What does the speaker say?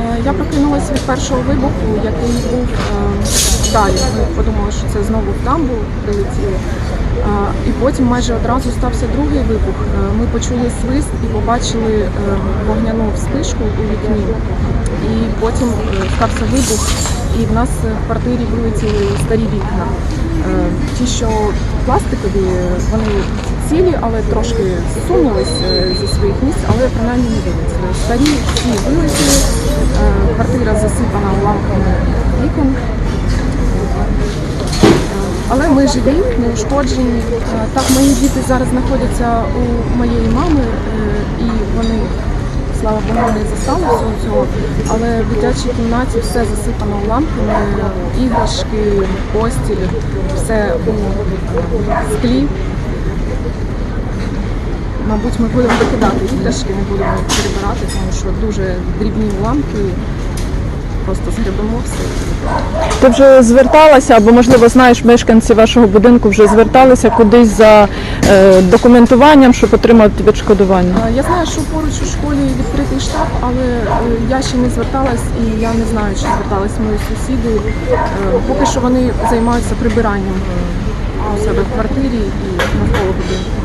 Е, Я прокинулася від першого вибуху, який був е, далі. Ми подумали, що це знову в дамбу прилетіло. Е, І потім майже одразу стався другий вибух. Ми почули свист і побачили вогняну вспишку у вікні. І потім стався вибух, і в нас в квартирі вилетіли старі вікна. Ті, що пластикові, вони цілі, але трошки зсунулись е, зі своїх місць, але принаймні не вилетіли. Старі всі вилетіли, квартира засипана уламками вікон. Е, Але ми живі, не ушкоджені. Е, Так, мої діти зараз знаходяться у моєї мами, е, і вони, слава Богу, не застали всього цього. Але в дитячій кімнаті все засипано уламками, іграшки, постіль, все у склі. Мабуть, ми будемо викидати іграшки, не будемо перебирати, що дуже дрібні уламки. Просто згребемо все. Ти вже зверталася, або можливо знаєш, мешканці вашого будинку вже зверталися кудись за е, документуванням, щоб отримати відшкодування. Е, Я знаю, що поруч у школі відкритий штаб, але е, я ще не зверталась і я не знаю, чи звертались мої сусіди. Е, Поки що вони займаються прибиранням у себе в квартирі і навколо будинку.